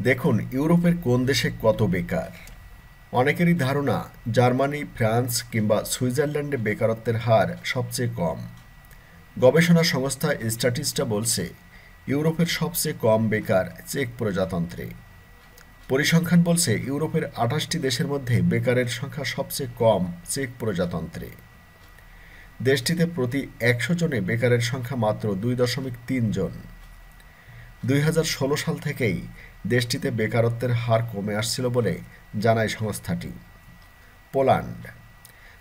দেখুন, ইউরোপের কোন দেশে কত বেকার? অনেকেরই ধারণা, জার্মানি, ফ্রান্স কিংবা সুইজারল্যান্ডে বেকারত্বের হার সবচেয়ে কম। গবেষণা সংস্থা স্ট্যাটিস্টা বলছে, ইউরোপের সবচেয়ে কম বেকার চেক প্রজাতন্ত্রে। পরিসংখ্যান বলছে, ইউরোপের আঠাশটি দেশের মধ্যে বেকারের সংখ্যা সবচেয়ে কম চেক প্রজাতন্ত্রে। দেশটিতে প্রতি একশো জনে বেকারের সংখ্যা মাত্র দুই দশমিক তিন জন। দুই হাজার ষোলো সাল থেকেই দেশটিতে বেকারত্বের হার কমে আসছিল বলে জানায় সংস্থাটি। পোল্যান্ড।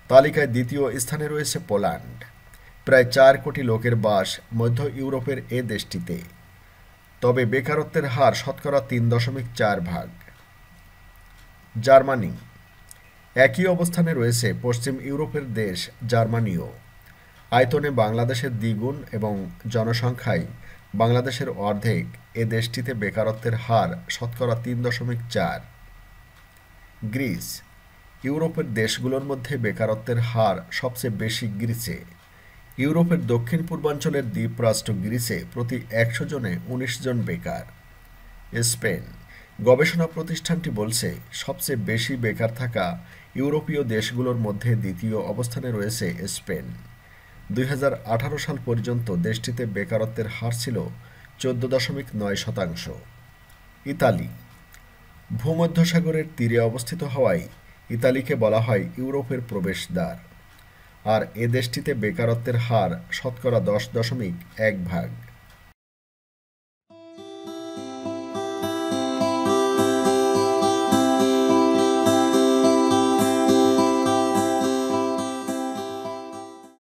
তালিকায় দ্বিতীয় স্থানে রয়েছে পোল্যান্ড। প্রায় চার কোটি লোকের বাস মধ্য ইউরোপের এ দেশটিতে। তবে বেকারত্বের হার শতকরা তিন দশমিক চার ভাগ। জার্মানি। একই অবস্থানে রয়েছে পশ্চিম ইউরোপের দেশ জার্মানিও। আয়তনে বাংলাদেশের দ্বিগুণ এবং জনসংখ্যায় বাংলাদেশের অর্ধেক এ দেশটিতে বেকারত্বের হার শতকরা তিন দশমিক চার। গ্রিস, ইউরোপের দেশগুলোর মধ্যে বেকারত্বের হার সবচেয়ে বেশি গ্রিসে। ইউরোপের দক্ষিণ পূর্বাঞ্চলের দ্বীপরাষ্ট্র গ্রিসে প্রতি একশো জনে উনিশ জন বেকার। স্পেন, গবেষণা প্রতিষ্ঠানটি বলছে, সবচেয়ে বেশি বেকার থাকা ইউরোপীয় দেশগুলোর মধ্যে দ্বিতীয় অবস্থানে রয়েছে স্পেন। দুই হাজার আঠারো সাল পর্যন্ত দেশটিতে বেকারত্বের হার ছিল চোদ্দ দশমিক নয় শতাংশ। ইতালি। ভূমধ্যসাগরের তীরে অবস্থিত হওয়ায় ইতালিকে বলা হয় ইউরোপের প্রবেশদ্বার। আর এ দেশটিতে বেকারত্বের হার শতকরা দশ দশমিক এক ভাগ।